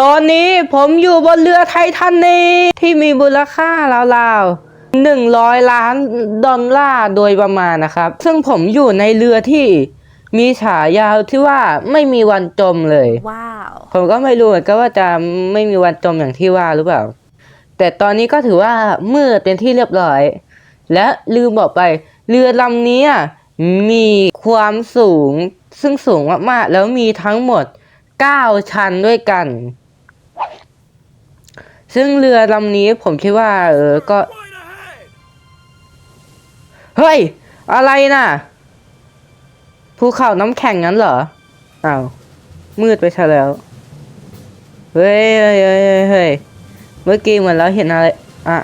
ตอนนี้ผมอยู่บนเรือไททันนีที่มีมูลค่าราวๆหนึ่งร้อยล้านดอลลาร์โดยประมาณนะครับ ซึ่งผมอยู่ในเรือที่มีฉายาที่ว่าไม่มีวันจมเลย ว้าว ผมก็ไม่รู้เหมือนกันว่าจะไม่มีวันจมอย่างที่ว่าหรือเปล่า แต่ตอนนี้ก็ถือว่ามืดเป็นที่เรียบร้อย และลืมบอกไป เรือลำนี้อะมีความสูงซึ่งสูงมากๆ แล้วมีทั้งหมด 9 ชั้นด้วยกัน ซึ่งเรือลำนี้ผมคิดว่า เออก็ เฮ้ย อะไรน่ะภูเขาน้ำแข็งงั้นเหรออ้าวมืดไปซะแล้วเฮ้ยเฮ้ยเฮ้ยเฮ้ยเมื่อกี้เหมือนเราเห็นอะไร อะ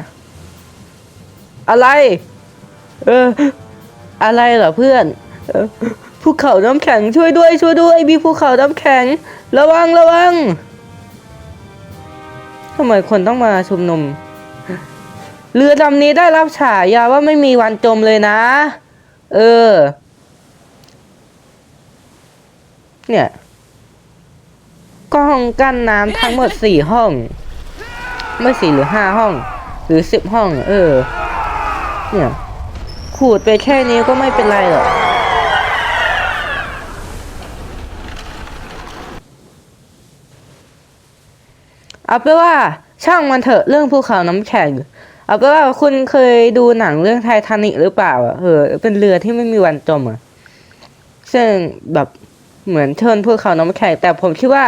อะไร เออ อะไรเหรอเพื่อนภูเขาน้ำแข็งช่วยด้วยช่วยด้วยมีภูเขาน้ำแข็ง ระวังระวังำไมคนต้องมาชุมนุม เรือลำนี้ได้รับฉายาว่าไม่มีวันจมเลยนะ เออ เนี่ยกล้องกั้นน้ำทั้งหมดสี่ห้อง ไม่สี่หรือห้าห้อง หรือสิบห้อง เออ เนี่ย ขูดไปแค่นี้ก็ไม่เป็นไรหรอก เอาไปนว่าช่างมันเถอะเรื่องภูเขาน้ำแข็ง เอาไปนว่าคุณเคยดูหนังเรื่องไททานิกหรือเปล่าเออเป็นเรือที่ไม่มีวันจมอะซึ่งแบบเหมือนเชิญภูเขาน้ำแข็ง แต่ผมคิดว่า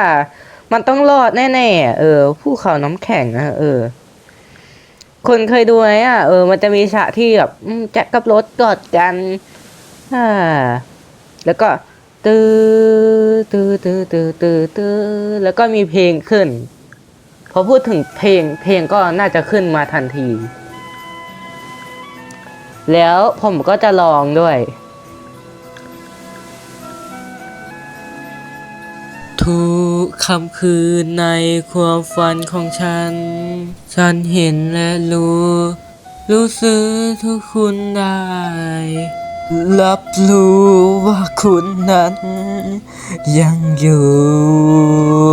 มันต้องรอดแน่ๆเออภูเขาน้ำแข็งอะเออคนเคยดูไหมอะเออมันจะมีฉากที่แบบแจ็คกับรถกอดกันอ่าแล้วก็ตือตื้อตื้อตื้อตื้อตื้อแล้วก็มีเพลงขึ้น พอพูดถึงเพลงเพลงก็น่าจะขึ้นมาทันที แล้วผมก็จะลองด้วย ทุกคำคืนในความฝันของฉัน ฉันเห็นและรู้ รู้สึกทุกคุณได้ รับรู้ว่าคุณนั้นยังอยู่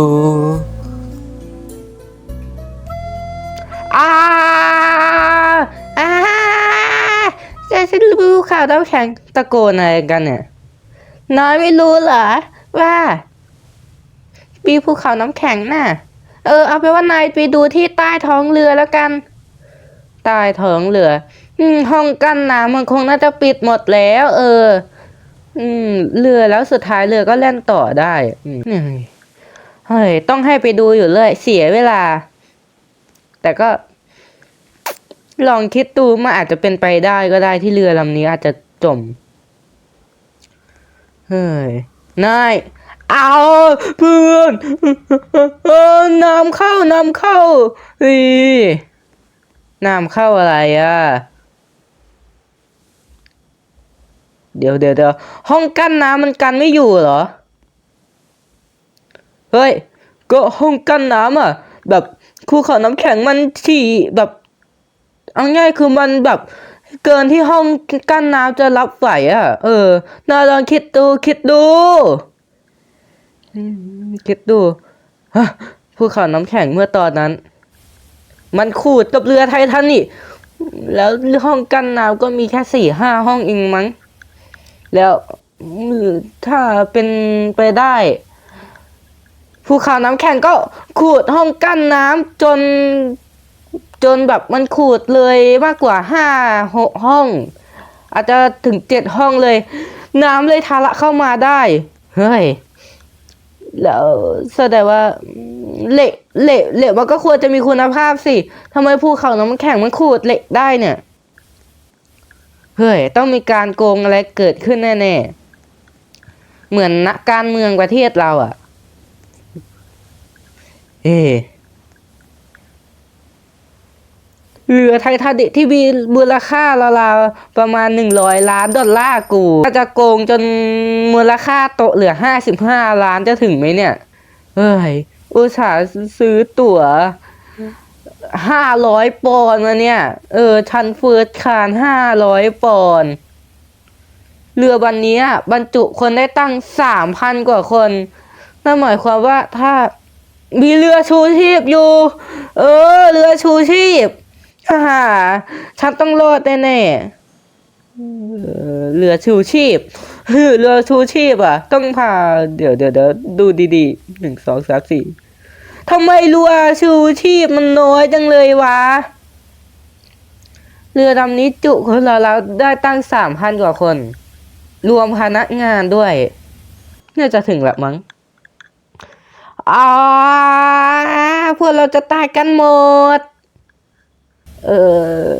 าวน้ำแข็งตะโกนอะไรกันเนี่ยน้อยไม่รู้เหรอว่าปีภูเขาน้ำแข็งน่ะ เออ เอาไปว่านายไปดูที่ใต้ท้องเรือแล้วกัน ใต้ท้องเรือ อืม ห้องกั้นน้ำมันคงน่าจะปิดหมดแล้ว เออ อืม เรือแล้วสุดท้ายเรือก็แล่นต่อได้อืมเฮ้ยต้องให้ไปดูอยู่เลย เสียเวลา แต่ก็ ลองคิดดูมันอาจจะเป็นไปได้ก็ได้ที่เรือลำนี้อาจจะจม เฮ้ย นาย เอาเพื่อนน้ำเข้าน้ำเข้าเฮ้ยน้ำเข้าอะไรอะ เดี๋ยวเดี๋ยวเดี๋ยวห้องกั้นน้ำมันกันไม่อยู่เหรอ เฮ้ย ก็ห้องกั้นน้ำอะ แบบภูเขาน้ำแข็งมันที่แบบ เอาง่ายคือมันแบบเกินที่ห้องกั้นน้ำจะรับไหวอะ เออน่าลองคิดดูคิดดูคิดดูฮะภูเขาน้ำแข็งเมื่อตอนนั้น มันขูดกับเรือไททันนี่ แล้วห้องกั้นน้ำก็มีแค่สี่ห้าห้องเองมั้ง แล้วถ้าเป็นไปได้ภูเขาน้ำแข็งก็ขูดห้องกั้นน้ำจน จนแบบมันขูดเลยมากกว่าห้าหกห้อง อาจจะถึงเจ็ดห้องเลย น้ำเลยทะลักเข้ามาได้ เฮ้ย แล้วแสดงว่าเหล็กเหล็กเหล็กมันก็ควรจะมีคุณภาพสิทำไมภูเขาน้ำแข็งมันขูดเหล็กได้เนี่ย เฮ้ย ต้องมีการโกงอะไรเกิดขึ้นแน่ๆ เหมือนนักการเมืองประเทศเราอะเอ๊ เรือไททานิกที่มีมูลค่าราวๆประมาณหนึ่งร้อยล้านดอลลาร์กูจะโกงจนมูลค่าโตเหลือห้าสิบห้าล้านจะถึงไหมเนี่ยเฮ้ยอุตส่าห์ซื้อตั๋วห้าร้อยปอนด์มาเนี่ย เออชั้นเฟิร์สคานห้าร้อยปอนด์เรือวันนี้บรรจุคนได้ตั้งสามพันกว่าคนนั่นหมายความว่าถ้ามีเรือชูชีพอยู่ เออ เรือชูชีพ ฮ่าฮ่าฉันต้องรอดแน่ๆเรือชูชีพเรือชูชีพอะ ต้องพา เดี๋ยวเดี๋ยวเดี๋ยวดูดีๆหนึ่งสองสามสี่ทำไมเรือชูชีพมันน้อยจังเลยวะ เรือลำนี้จุคนเราเราได้ตั้งสามพันกว่าคน รวมพนักงานด้วย น่าจะถึงละมั้งอ่าพวกเราจะตายกันหมด เออ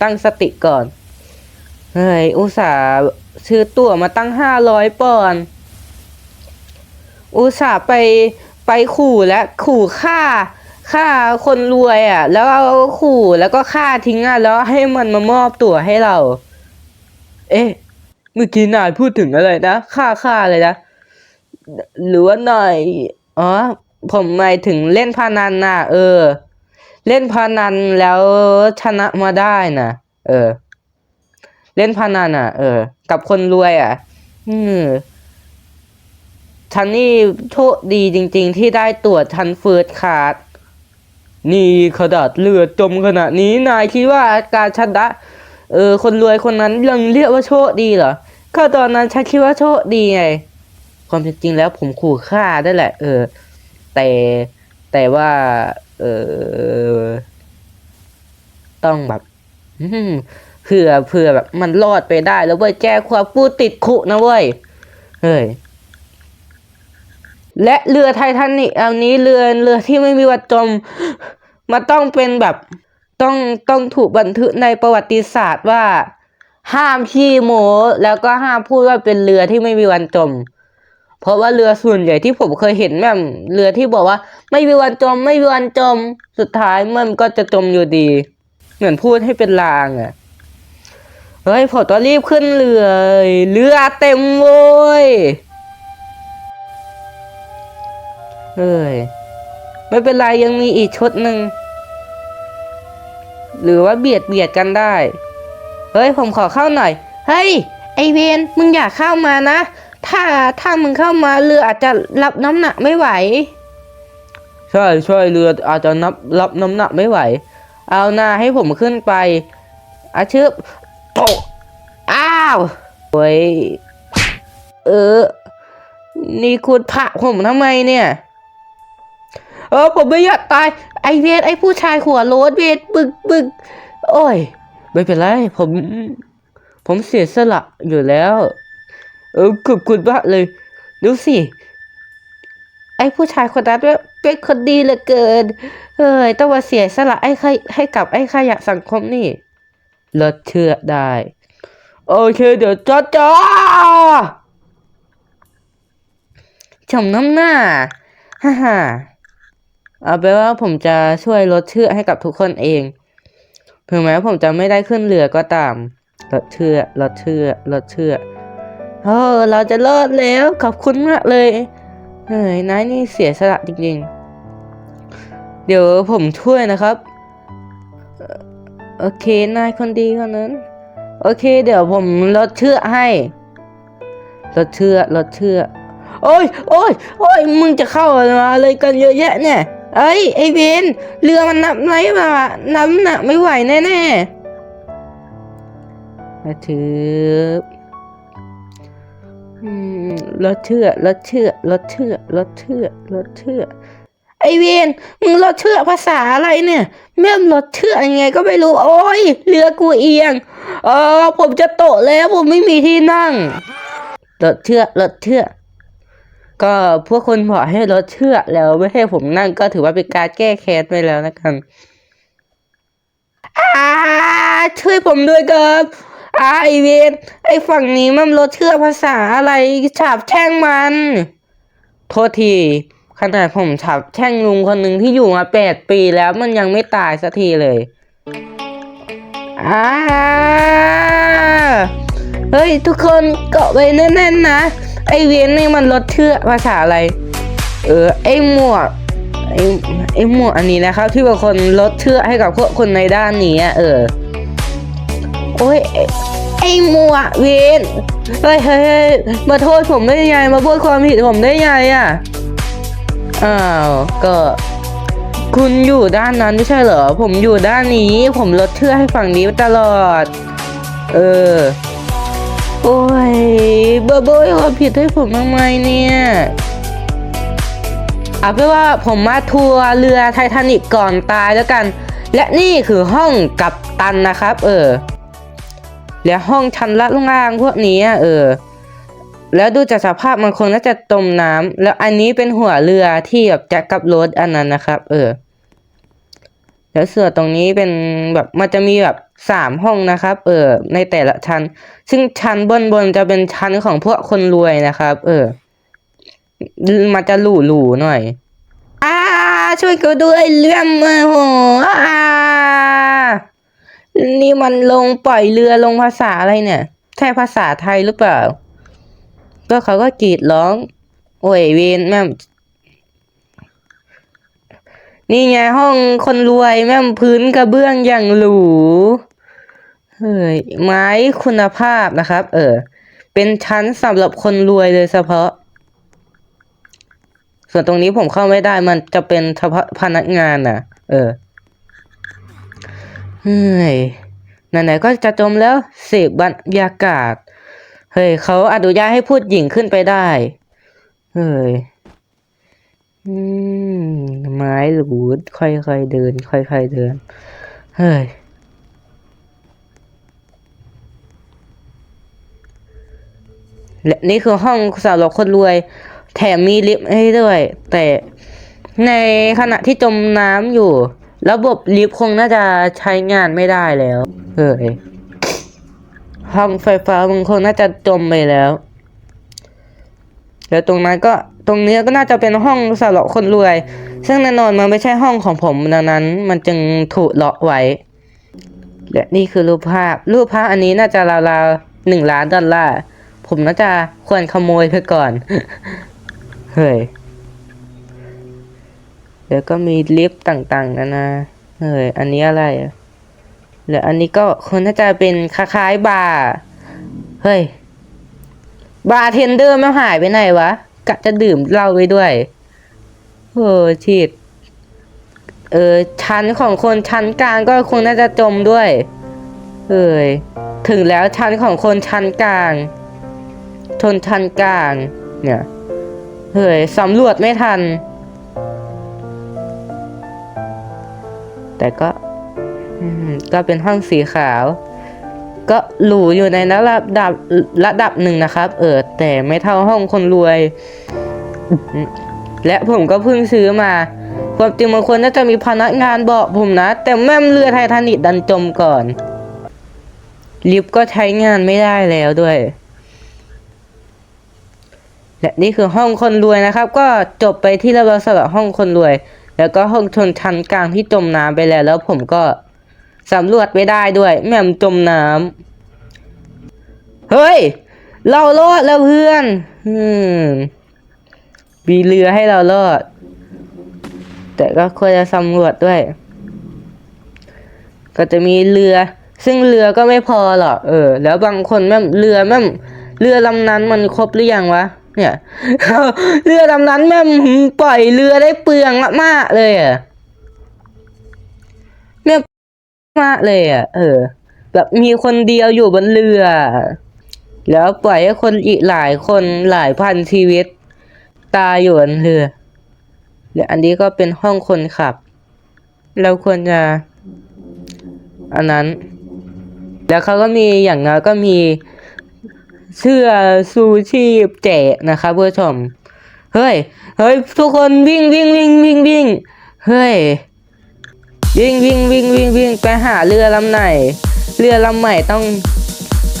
ตั้งสติก่อนเฮ้ยอุตส่าห์ซื้อตั๋วมาตั้งห้าร้อยปอนอุตส่าห์ไปไปขู่และขู่ฆ่าฆ่าคนรวยอะ แล้วเอาขู่แล้วก็ฆ่าทิ้งอะแล้วให้มันมามอบตั๋วให้เรา เอ๊ะเมื่อกี้นายพูดถึงอะไรนะฆ่าฆ่าเลยนะหรือว่านายอ๋อผมหมายถึงเล่นพนันน่ะ เออ เล่นพนันแล้วชนะมาได้น่ะเออ เล่นพนันอะ เออ กับคนรวยอะ อืมฉันนี่โชคดีจริง ๆ ที่ได้ตรวจชันเฟิร์สคาร์ดนี่ขนาดเลือดจมขนาดนี้นายคิดว่าการชนะเออ คนรวยคนนั้นยังเรียกว่าโชคดีเหรอก็ตอนนั้นฉันคิดว่าโชคดีไง ความจริงแล้วผมขู่ฆ่าได้แหละ เออ แต่แต่ว่า เออ ต้องแบบเผื่อเผื่อแบบ มันรอดไปได้แล้วเว้ยแก้ความพูดติดคุกนะเว้ยเฮ้ยและเรือไททานิกอันนี้เรือเรือที่ไม่มีวันจมมันต้องเป็นแบบต้องต้องถูกบันทึกในประวัติศาสตร์ว่า ห้ามขี้โมแล้วก็ห้ามพูดว่าเป็นเรือที่ไม่มีวันจม เพราะว่าเรือส่วนใหญ่ที่ผมเคยเห็นแบบเรือที่บอกว่า ไม่มีวันจม ไม่มีวันจม สุดท้ายมันก็จะจมอยู่ดี เหมือนพูดให้เป็นลางอะ่ะเฮ้ยผมต้องรีบขึ้นเรือเรือเต็มโว้ยเฮ้ยไม่เป็นไรยังมีอีกชุดหนึ่งหรือว่าเบียดเบียดกันได้ เฮ้ยผมขอเข้าหน่อย เฮ้ย ไอเวนมึงอย่าเข้ามานะ ถ้าถ้ามึงเข้ามาเรืออาจจะรับน้ำหนักไม่ไหว ใช่ใช่เรืออาจจะนับรับน้ำหนักไม่ไหว เอาหน้าให้ผมขึ้นไปอาชึบโตะอ้าวโอ้ยเออ นี่คุณผะผมทำไมเนี่ย เออผมไม่อยากตาย ไอเวทไอผู้ชายหัวโล้นเวทบึกบึกโอ้ย ไม่เป็นไร ผม ผมเสียสละอยู่แล้ว เออขอบคุณมากเลย ดูสิ ไอ้ผู้ชายคนนั้นเนี่ยเป็นคนดีเหลือเกิน เอ้ยต้องมาเสียสละไอ้ใครให้กับไอ้ขยะสังคมนี่ลดเชื่อได้ โอเค เดี๋ยวจ้าจ้าจมน้ำหน้าฮ่าฮ่าเอาไปนว่าผมจะช่วยลดเชื่อให้กับทุกคนเองถึงแม้ผมจะไม่ได้ขึ้นเรือก็ตามลดเชื่อลดเชื่อลดเชื่อ โอ้เราจะรอดแล้วขอบคุณมากเลยเฮ้ยนายนี่เสียสละจริงๆ เดี๋ยวผมช่วยนะครับ โอเคนายคนดีคนนั้น โอเค เดี๋ยวผมลดเชื่อให้ลดเชื่อลดเชื่อโอ้ยโอ้ยโอ้ยมึงจะเข้ามาอะไรกันเยอะแยะเนี่ยเอ้ยไอเวนเรือมันนับไรมาน้ำหนักไม่ไหวแน่ๆมาถือ รถเชื่อรถเชื่อรถเชื่อรถเชื่อรถเชื่อ ไอเวนมึงรถเชื่อภาษาอะไรเนี่ยแม่งรถเชื่อยังไงก็ไม่รู้ โอ้ยเรือกูเอียง เออ ผมจะโตะแล้วผมไม่มีที่นั่งรถเชื่อรถเชื่อ ก็พวกคนบอกให้รถเชื่อแล้วไม่ให้ผมนั่งก็ถือว่าเป็นการแก้แค้นไปแล้วนะครับอาช่วยผมด้วยครับ อาไอเวนไอฝั่งนี้มันรถเชื่อภาษาอะไรฉาบแช่งมัน โทษที ขนาดผมฉาบแช่งลุงคนหนึ่งที่อยู่มาแปดปีแล้วมันยังไม่ตายสักทีเลยอ่าเฮ้ย ทุกคนเกาะไว้แน่นๆนะ ไอเวนนี่มันรถเชื่อภาษาอะไร เออ ไอหมวกไอไอหมวกอันนี้นะครับ ที่เป็นคนลดเชื่อให้กับพวกคนในด้านนี้เออ อ้ยไอ้ไอหมวกเวนเฮ้ยเฮ้ยมาโทษผมได้ยังไงมาพูดความผิดผมได้ยังไงอะอ้าวก็คุณอยู่ด้านนั้นไม่ใช่เหรอ ผมอยู่ด้านนี้ ผมลดเชื่อให้ฝั่งนี้ตลอด เออ โอ้ยเบอร์โบยความผิดให้ผมทำไมเนี่ยเอาเป็นว่าผมมาทัวร์เรือไททานิกก่อนตายแล้วกัน และนี่คือห้องกับตันนะครับ เออ และห้องชั้นละล่างพวกนี้เออ แล้วดูจากสภาพมันคงน่าจะจมน้ำแล้วอันนี้เป็นหัวเรือที่แบบจ็คกับรถอันนั้นนะครับ เออ แล้วเส่วนตรงนี้เป็นแบบมันจะมีแบบสามห้องนะครับ เออ ในแต่ละชั้น ซึ่งชั้นบนบนจะเป็นชั้นของพวกคนรวยนะครับ เออ มันจะหรูหรูๆหน่อยอ่าช่วยกูด้วยเลื่อมมือโหอ่า นี่มันลงปล่อยเรือลงภาษาอะไรเนี่ย ใช่ภาษาไทยหรือเปล่า ก็เขาก็กรีดร้อง โอ้ยเวนแม่มนี่ไงห้องคนรวยแม่มพื้นกระเบื้องอย่างหรูเฮ้ยไม้คุณภาพนะครับ เออ เป็นชั้นสำหรับคนรวยเลยเฉพาะ ส่วนตรงนี้ผมเข้าไม่ได้มันจะเป็นเฉพาะพนักงานน่ะ เออ เฮ้ยไหนๆก็จะจมแล้วเสพบรรยากาศ เฮ้ยเขาอนุญาตให้พูดหญิงขึ้นไปได้ เฮ้ยอืมไม้หรูดค่อยๆเดิน ค่อยๆเดิน เฮ้ยและนี่คือห้องสำหรับคนรวย แถมมีลิฟต์ให้ด้วย แต่ในขณะที่จมน้ำอยู่ ระบบลิฟต์คงน่าจะใช้งานไม่ได้แล้วเฮ้ยห้องไฟฟ้ามันคงน่าจะจมไปแล้วแล้วตรงนั้นก็ตรงนี้ก็น่าจะเป็นห้องสำหรับคนรวย ซึ่งแน่นอนมันไม่ใช่ห้องของผมดังนั้น มันจึงถูกล็อกไว้และนี่คือรูปภาพ รูปภาพอันนี้น่าจะราวๆหนึ่งล้านดอลลาร์ผมน่าจะควรขโมยไปก่อน เฮ้ย แล้วก็มีลิฟต์ต่างๆนะนะเฮ้ยอันนี้อะไรแล้วอันนี้ก็คนน่าจะเป็นคล้ายๆบาร์เฮ้ยบาร์เทนเดอร์ไม่หายไปไหนวะกะจะดื่มเหล้าไปด้วยโอ้ชิดเออชั้นของคนชั้นกลางก็คงน่าจะจมด้วยเอ้ยถึงแล้วชั้นของคนชั้นกลางชนชั้นกลาง เนี่ยเฮ้ยสำรวจไม่ทัน แต่ก็ก็เป็นห้องสีขาว ก็หรูอยู่ในระดับระดับหนึ่งนะครับ เออแต่ไม่เท่าห้องคนรวย และผมก็เพิ่งซื้อมาความจริงบางคนน่าจะมีพนักงานบอกผมนะ แต่แม่มเรือไททานิกดันจมก่อน ลิฟต์ก็ใช้งานไม่ได้แล้วด้วย และนี่คือห้องคนรวยนะครับ ก็จบไปที่ระเบิดสำหรับห้องคนรวย แล้วก็ห้องชนชั้นกลางที่จมน้ำไปแล้ว แล้วผมก็สำรวจไม่ได้ด้วย แม่มจมน้ำเฮ้ย เรารอดแล้วเพื่อนอืมมีเรือให้เรารอด แต่ก็ควรจะสำรวจด้วย ก็จะมีเรือ ซึ่งเรือก็ไม่พอหรอกเออ แล้วบางคนแม่เรือแม่เรือลำนั้นมันครบหรือยังวะ เนี่ยเรือลำนั้นแม่ปล่อยเรือได้เปลืองมากๆเลยอะแม่มากเลยอะ เออ แบบมีคนเดียวอยู่บนเรือ แล้วปล่อยให้คนอีกหลายคนหลายพันชีวิต ตายอยู่บนเรือและอันนี้ก็เป็นห้องคนขับ เราควรจะ อันนั้น แล้วเขาก็มีอย่างน้อยก็มี เสื้อซูชีพแจกนะครับผู้ชม เฮ้ย เฮ้ย ทุกคนวิ่งวิ่งวิ่งวิ่งวิ่ง เฮ้ย วิ่งวิ่งวิ่งวิ่งวิ่งไปหาเรือลำไหน เรือลำใหม่ต้อง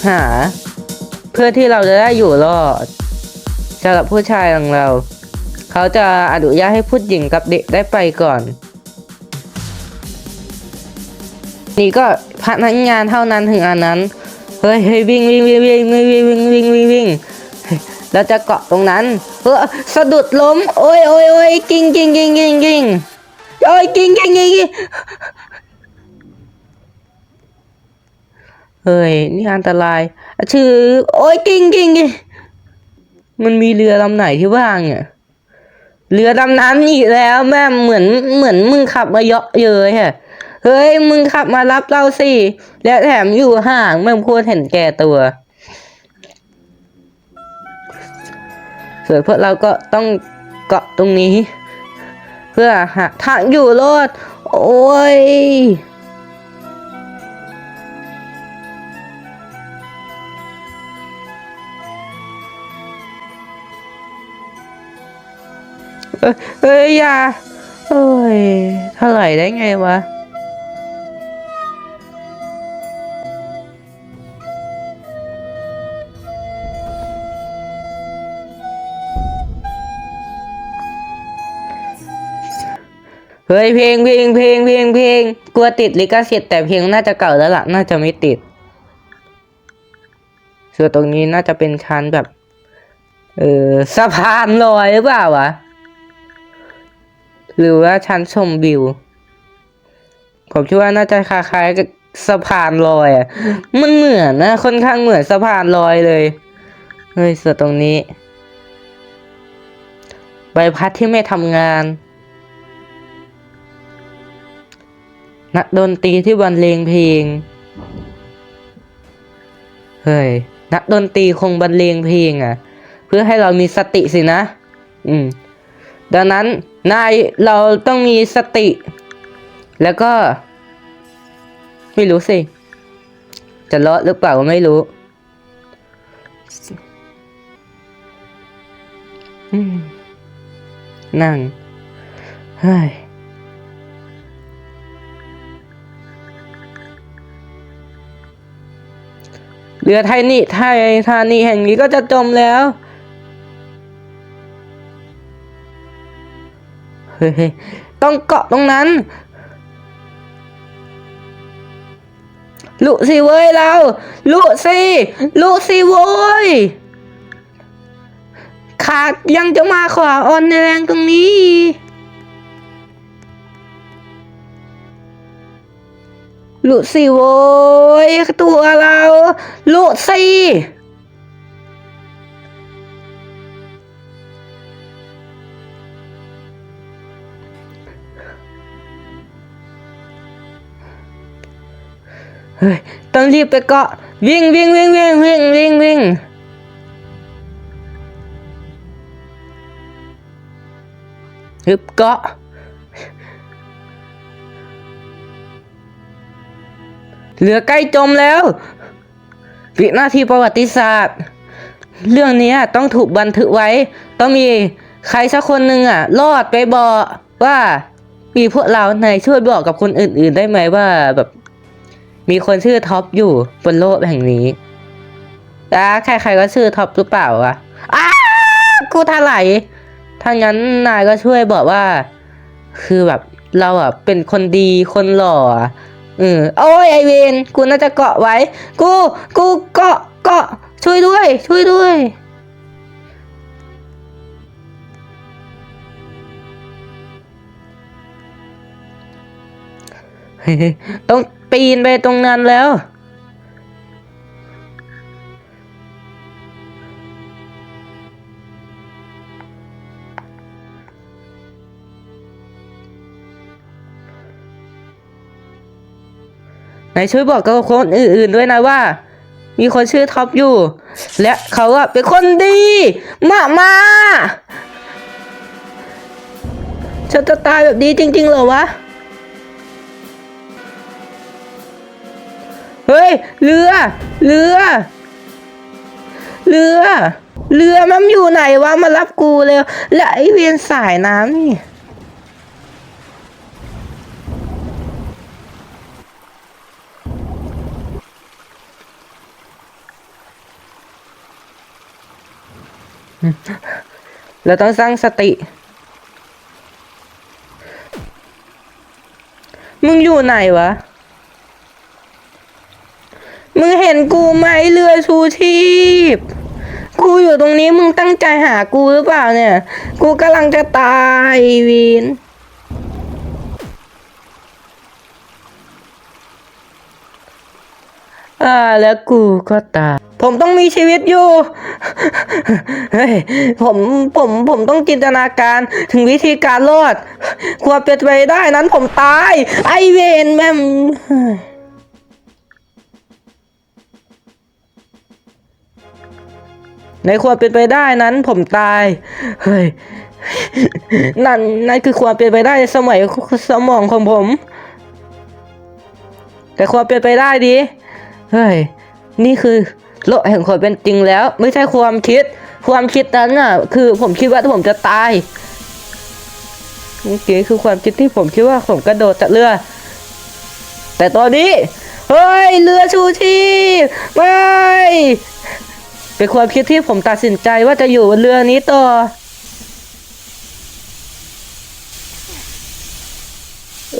หา เพื่อที่เราจะได้อยู่รอดสำหรับผู้ชายของเรา เขาจะอนุญาตให้ผู้หญิงกับเด็กได้ไปก่อน นี่ก็พนักงานเท่านั้นถึงอันนั้น เฮ้ยเฮ้ยวิ่งวิ่งวิ่งวิ่งวิ่งวิ่งวิ่งวิ่งวิ่งวิ่งเฮ้ยเราจะเกาะตรงนั้นเออสะดุดล้มโอ้ยโอ้ยโอ้ยกิ้งกิ้งกิ้งกิ้งกิ้งโอ้ยกิ้งกิ้งกิ้งกิ้งเฮ้ยนี่อันตรายชื่อโอ้ยกิ้งกิ้งกิ้งมันมีเรือลำไหนที่ว่างเนี่ยเรือดำน้ำอีกแล้วแม่เหมือนเหมือนมึงขับมาเยอะเย้ยอะ เฮ้ยมึงขับมารับเราสิ และแถมอยู่ห่างแม่งโคตรเห็นแก่ตัว ส่วนพวกเราก็ต้องเกาะตรงนี้ เพื่อหาทางอยู่รอด โอ้ยเอ้ยเอ้ยอย่า เอ้ยเท่าไหร่ได้ไงวะ เฮ้ยเพลงเพลงเพลงเพลงเพลงกลัวติดลิขสิทธิ์แต่เพลงน่าจะเก่าแล้วล่ะ น่าจะไม่ติด ส่วนตรงนี้น่าจะเป็นชั้นแบบ เออสะพานลอยหรือเปล่าวะหรือว่าชั้นชมวิว ผมคิดว่าน่าจะคล้ายๆกับสะพานลอยอะ มันเหมือนนะค่อนข้างเหมือนสะพานลอยเลยเฮ้ยส่วนตรงนี้ ใบพัดที่ไม่ทำงาน นักดนตรีที่บรรเลงเพลง เฮ้ย นักดนตรีคงบรรเลงเพลงอะ เพื่อให้เรามีสติสินะ อืม ดังนั้นนายเราต้องมีสติ แล้วก็ ไม่รู้สิ จะเลาะหรือเปล่าก็ไม่รู้นั่ง เฮ้ย เรือไทยนี่ไทยธานีแห่งนี้ก็จะจมแล้วเฮ้ยต้องเกาะตรงนั้นลุสิเว้ยเราลุสิลุสิเว้ยขาดยังจะมาขวาออนแรงตรงนี้ ลุสิโว้ยตัวเราลุสิเฮ้ยต้องรีบไปเกาะวิ่งวิ่งวิ่งวิ่งวิ่งวิ่งวิ่งฮึบเกาะ เหลือใกล้จมแล้ววินาทีประวัติศาสตร์ เรื่องนี้ต้องถูกบันทึกไว้ ต้องมีใครสักคนหนึ่งอะ รอดไปบอกว่ามีพวกเราในช่วยบอกกับคนอื่น ๆ ได้ไหมว่าแบบ มีคนชื่อท็อปอยู่บนโลกแห่งนี้อ่าใครๆก็ชื่อท็อปหรือเปล่าวะอ้ากูทลายถ้างั้นนายก็ช่วยบอกว่า คือแบบเราอะเป็นคนดีคนหล่ออะ เออโอ้ยไอเวนกูน่าจะเกาะไว้ กูกูเกาะเกาะช่วยด้วย ช่วยด้วย ต้องปีนไปตรงนั้นแล้ว ไหนช่วยบอกกับคนอื่นๆด้วยนะว่า มีคนชื่อท็อปอยู่ และเขาอะเป็นคนดีมามาฉันจะตายแบบนี้จริง ๆ เหรอวะ เฮ้ย เรือ เรือ เรือ เรือมันอยู่ไหนวะ มารับกูเร็ว และไอเวียนสายน้ำนี่ เราต้องสร้างสติ มึงอยู่ไหนวะ มึงเห็นกูไหมเรือชูชีพ กูอยู่ตรงนี้มึงตั้งใจหากูหรือเปล่าเนี่ย กูกำลังจะตายวีนอ่าแล้วกูก็ตาย ผมต้องมีชีวิตอยู่ เฮ้ย ผม ผม ผมต้องจินตนาการถึงวิธีการรอดความเป็นไปได้นั้นผมตาย ไอเวนแม่มในความเป็นไปได้นั้นผมตาย เฮ้ย นั่น นั่นคือความเป็นไปได้สมัยสมองของผม แต่ความเป็นไปได้ดี เฮ้ย นี่คือ โลกแห่งความเป็นจริงแล้ว ไม่ใช่ความคิด ความคิดนั้นน่ะ คือผมคิดว่าผมจะตายเมื่อกี้คือความคิดที่ผมคิดว่าผมกระโดดจากเรือ แต่ตอนนี้เฮ้ยเรือชูชีพไม่เป็นความคิดที่ผมตัดสินใจว่าจะอยู่บนเรือนี้ต่อ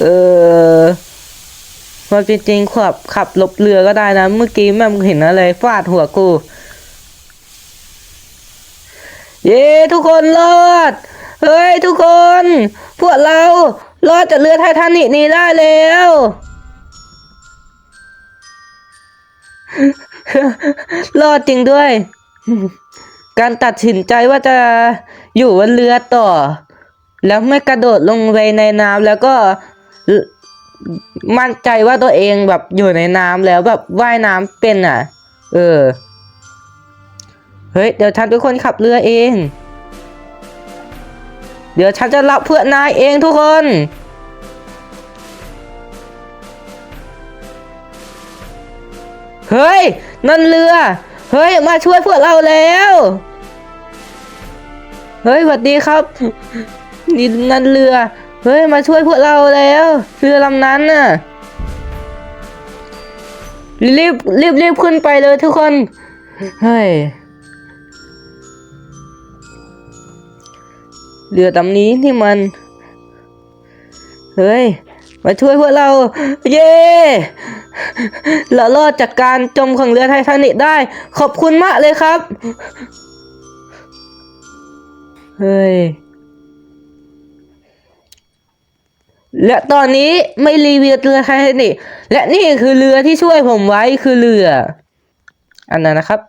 เออ ความจริงๆขับขับหลบเรือก็ได้นะ เมื่อกี้แม่งเห็นอะไรฟาดหัวกู เย้ทุกคนรอด เฮ้ยทุกคน พวกเรารอดจากเรือไททานิกนี้ได้แล้วรอดจริงด้วย การตัดสินใจว่าจะอยู่บนเรือต่อ แล้วไม่กระโดดลงไปในน้ำแล้วก็ มั่นใจว่าตัวเองแบบอยู่ในน้ำแล้วแบบว่ายน้ำเป็นอะ เออ เฮ้ย เดี๋ยวฉันเป็นคนขับเรือเอง เดี๋ยวฉันจะรับเพื่อนนายเองทุกคนเฮ้ย นั่นเรือ เฮ้ย มาช่วยพวกเราแล้ว เฮ้ยสวัสดีครับ นี่นั่นเรือ เฮ้ย มาช่วยพวกเราแล้วเรือลำนั้นน่ะ รีบรีบรีบขึ้นไปเลยทุกคน เฮ้ย เรือลำนี้นี่มัน เฮ้ย มาช่วยพวกเรา เย้เรารอดจากการจมของเรือไททานิกได้ ขอบคุณมากเลยครับ เฮ้ย และตอนนี้ไม่รีวิวเรือไททานิกและนี่คือเรือที่ช่วยผมไว้คือเรือ อันนั้นนะครับ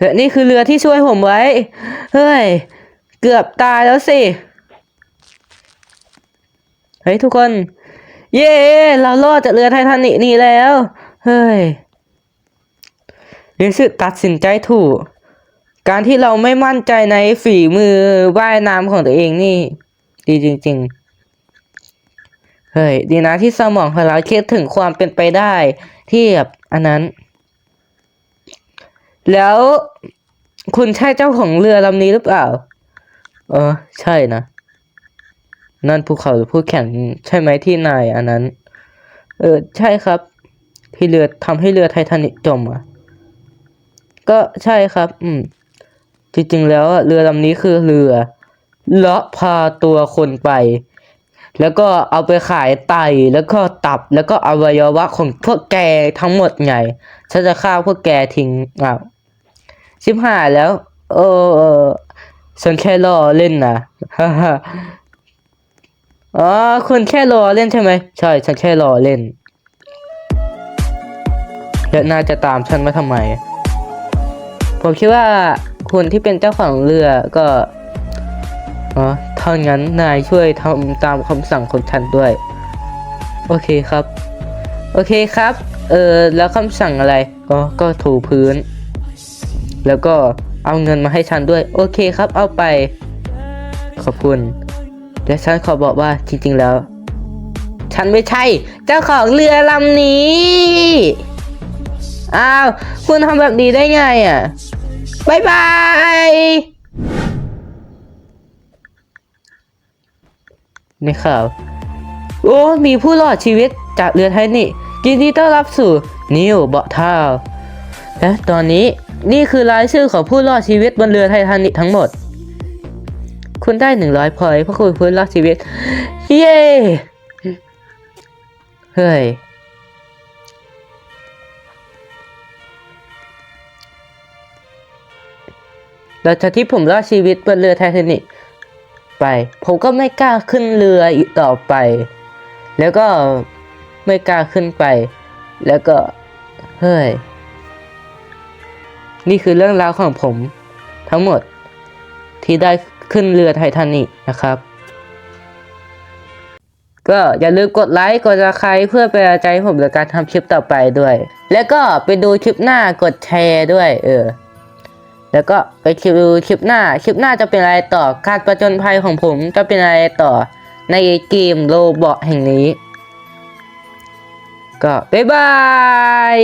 และนี่คือเรือที่ช่วยผมไว้ เฮ้ย เกือบตายแล้วสิ เฮ้ยทุกคน เย้เรารอดจากเรือไททานิกนี่แล้ว เฮ้ยรู้สึตัดสินใจถูก การที่เราไม่มั่นใจในฝีมือว่ายน้ำของตัวเองนี่ ดีจริง ๆ เฮ้ย ดีนะที่สมองของเราคิดถึงความเป็นไปได้ที่แบบอันนั้น แล้วคุณใช่เจ้าของเรือลำนี้หรือเปล่า เออ ใช่นะ นั่นภูเขาหรือผู้แข่งใช่ไหมที่นายอันนั้น เออ ใช่ครับ ที่เรือทำให้เรือไททานิกจมอะ ก็ใช่ครับ อืม จริงๆแล้วเรือลำนี้คือเรือเลาะพาตัวคนไป แล้วก็เอาไปขายไตแล้วก็ตับแล้วก็อวัยวะของพวกแกทั้งหมดไงฉันจะฆ่าพวกแกทิ้งอ้าวชิบหายแล้ว เออฉันแค่ล้อเล่นนะฮ่าฮ่าอ๋อคุณแค่ล้อเล่นใช่ไหมใช่ฉันแค่ล้อเล่นแล้วน่าจะตามฉันมาทำไม ผมคิดว่า คุณที่เป็นเจ้าของเรือก็อ๋อถ้างั้นนายช่วยทำตามคำสั่งของฉันด้วย โอเคครับ โอเคครับ เออแล้วคำสั่งอะไรก็ก็ถูพื้น แล้วก็เอาเงินมาให้ฉันด้วย โอเคครับ เอาไป ขอบคุณ และฉันขอบอกว่าจริง ๆ แล้ว ฉันไม่ใช่ เจ้าของเรือลำนี้ อ้าว คุณทำแบบนี้ได้ไงอะ บายบายในข่าวโอ้ มีผู้รอดชีวิตจากเรือไทนิกยินดีต้อนรับสู่นิวเบาะเท้าและตอนนี้นี่คือรายชื่อของผู้รอดชีวิตบนเรือไททานิกทั้งหมด คุณได้หนึ่งร้อยพอยต์เพราะคุณผู้รอดชีวิต เย้ เฮ้ย หลังจากที่ผมรอดชีวิตบนเรือไททานิกไป ผมก็ไม่กล้าขึ้นเรืออีกต่อไป แล้วก็ไม่กล้าขึ้นไป แล้วก็ เฮ้ย นี่คือเรื่องราวของผม ทั้งหมดที่ได้ขึ้นเรือไททานิกนะครับ ก็อย่าลืมกดไลค์ กดซับสไครต์เพื่อเป็นกำลังใจให้ผมในการทำคลิปต่อไปด้วย แล้วก็ไปดูคลิปหน้ากดแชร์ด้วย เออ แล้วก็ไปคลิปดูคลิปหน้า คลิปหน้าจะเป็นอะไรต่อ การประจนภัยของผมจะเป็นอะไรต่อในเกมโลบอแห่งนี้ ก็บ๊ายบาย